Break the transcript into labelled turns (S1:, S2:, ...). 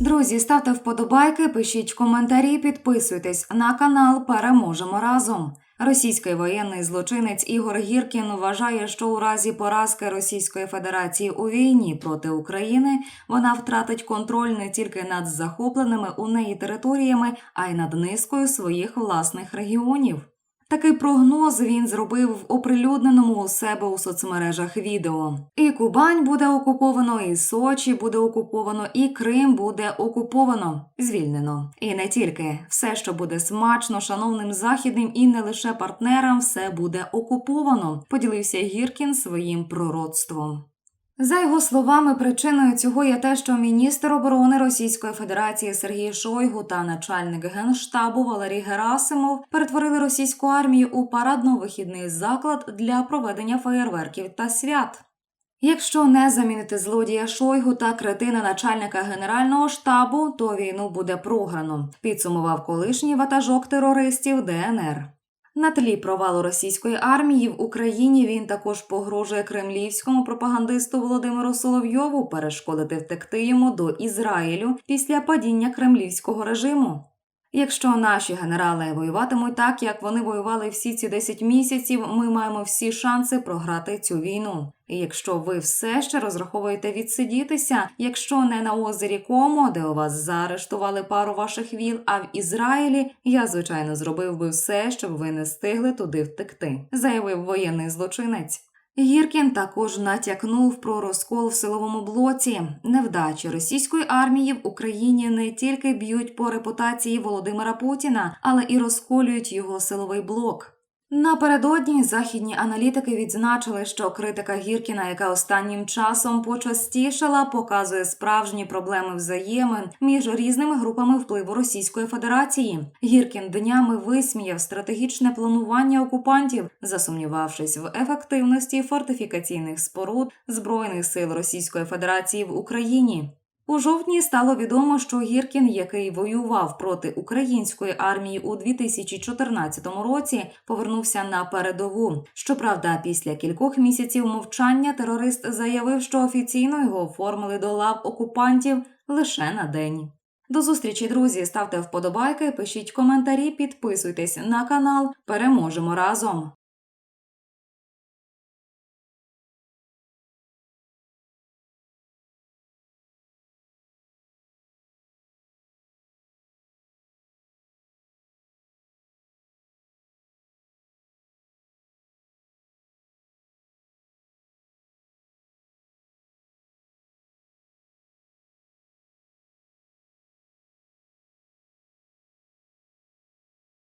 S1: Друзі, ставте вподобайки, пишіть коментарі, підписуйтесь на канал. Переможемо разом. Російський воєнний злочинець Ігор Гіркін вважає, що у разі поразки Російської Федерації у війні проти України вона втратить контроль не тільки над захопленими у неї територіями, а й над низкою своїх власних регіонів. Такий прогноз він зробив в оприлюдненому у себе у соцмережах відео. І Кубань буде окуповано, і Сочі буде окуповано, і Крим буде окуповано, звільнено. І не тільки все, що буде смачно, шановним західним і не лише партнерам, все буде окуповано. Поділився Гіркін своїм пророцтвом. За його словами, причиною цього є те, що міністр оборони Російської Федерації Сергій Шойгу та начальник генштабу Валерій Герасимов перетворили російську армію у парадно-вихідний заклад для проведення феєрверків та свят. Якщо не замінити злодія Шойгу та кретина начальника генерального штабу, то війну буде програно, підсумував колишній ватажок терористів ДНР. На тлі провалу російської армії в Україні він також погрожує кремлівському пропагандисту Володимиру Соловйову перешкодити втекти йому до Ізраїлю після падіння кремлівського режиму. Якщо наші генерали воюватимуть так, як вони воювали всі ці 10 місяців, ми маємо всі шанси програти цю війну. І якщо ви все ще розраховуєте відсидітися, якщо не на озері Комо, де у вас заарештували пару ваших віл, а в Ізраїлі, я звичайно зробив би все, щоб ви не встигли туди втекти, заявив воєнний злочинець. Гіркін також натякнув про розкол в силовому блоці. Невдачі російської армії в Україні не тільки б'ють по репутації Володимира Путіна, але і розколюють його силовий блок. Напередодні західні аналітики відзначили, що критика Гіркіна, яка останнім часом почастішала, показує справжні проблеми взаємин між різними групами впливу Російської Федерації. Гіркін днями висміяв стратегічне планування окупантів, засумнівавшись в ефективності фортифікаційних споруд збройних сил Російської Федерації в Україні. У жовтні стало відомо, що Гіркін, який воював проти української армії у 2014 році, повернувся на передову. Щоправда, після кількох місяців мовчання терорист заявив, що офіційно його оформили до лав окупантів лише на день. До зустрічі, друзі! Ставте вподобайки, пишіть коментарі, підписуйтесь на канал. Переможемо разом!